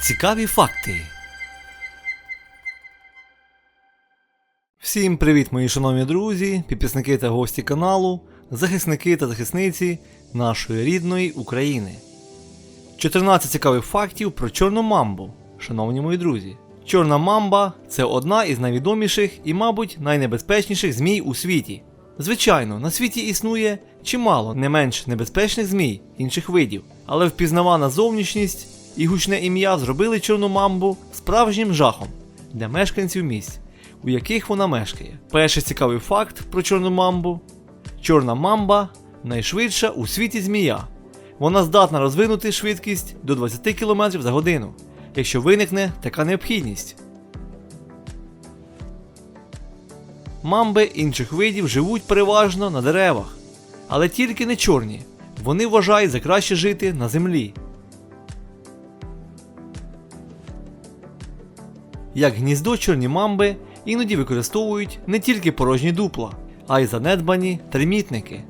Цікаві факти. Всім привіт, мої шановні друзі, підписники та гості каналу, захисники та захисниці нашої рідної України. 14 цікавих фактів про чорну мамбу, шановні мої друзі. Чорна мамба це одна із найвідоміших і, мабуть, найнебезпечніших змій у світі. Звичайно, на світі існує чимало не менш небезпечних змій інших видів, але впізнавана зовнішність і гучне ім'я зробили чорну мамбу справжнім жахом для мешканців місць, у яких вона мешкає. Перший цікавий факт про чорну мамбу: чорна мамба найшвидша у світі змія. Вона здатна розвинути швидкість до 20 км за годину, якщо виникне така необхідність. Мамби інших видів живуть переважно на деревах, але тільки не чорні. Вони вважають за краще жити на землі. Як гніздо чорні мамби іноді використовують не тільки порожні дупла, а й занедбані термітники.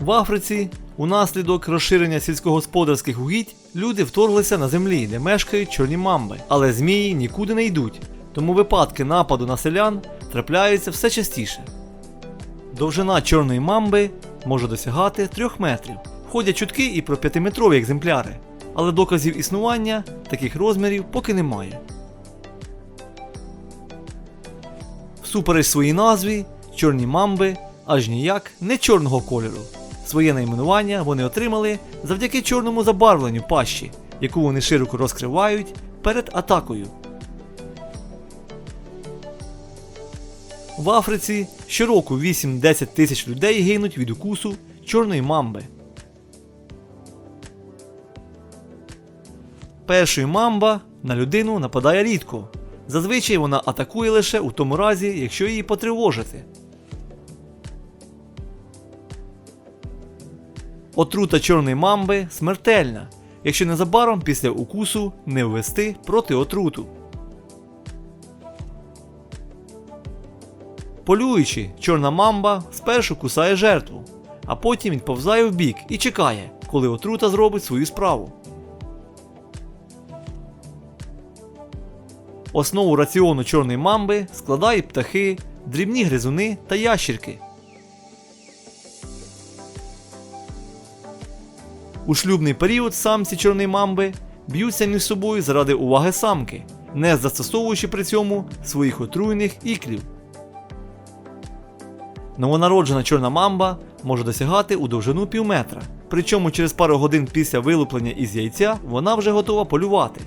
В Африці унаслідок розширення сільськогосподарських угідь люди вторглися на землі, де мешкають чорні мамби, але змії нікуди не йдуть, тому випадки нападу на селян трапляються все частіше. Довжина чорної мамби може досягати 3 метрів. Ходять чутки і про 5-метрові екземпляри, але доказів існування таких розмірів поки немає. Всупереч своїй назві, чорні мамби аж ніяк не чорного кольору. Своє найменування вони отримали завдяки чорному забарвленню пащі, яку вони широко розкривають перед атакою. В Африці щороку 8-10 тисяч людей гинуть від укусу чорної мамби. Першою мамба на людину нападає рідко. Зазвичай вона атакує лише у тому разі, якщо її потривожити. Отрута чорної мамби смертельна, якщо незабаром після укусу не ввести проти отруту. Полюючи, чорна мамба спершу кусає жертву, а потім відповзає вбік і чекає, коли отрута зробить свою справу. Основу раціону чорної мамби складають птахи, дрібні гризуни та ящірки. У шлюбний період самці чорної мамби б'ються між собою заради уваги самки, не застосовуючи при цьому своїх отруйних іклів. Новонароджена чорна мамба може досягати у довжину пів метра, причому через пару годин після вилуплення із яйця вона вже готова полювати.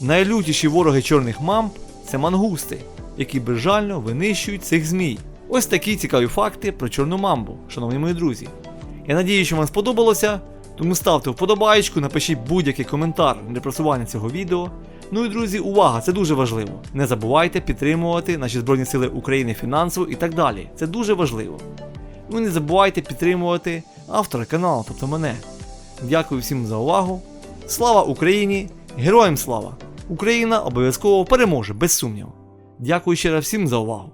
Найлютіші вороги чорних мамб це мангусти, які безжально винищують цих змій. Ось такі цікаві факти про чорну мамбу, шановні мої друзі. Я надію, що вам сподобалося, тому ставте вподобаєчку, напишіть будь-який коментар для просування цього відео. Ну і друзі, увага, це дуже важливо. Не забувайте підтримувати наші Збройні Сили України фінансово і так далі. Це дуже важливо. Ну і не забувайте підтримувати автора каналу, тобто мене. Дякую всім за увагу. Слава Україні! Героям слава! Україна обов'язково переможе, без сумніву. Дякую ще раз всім за увагу.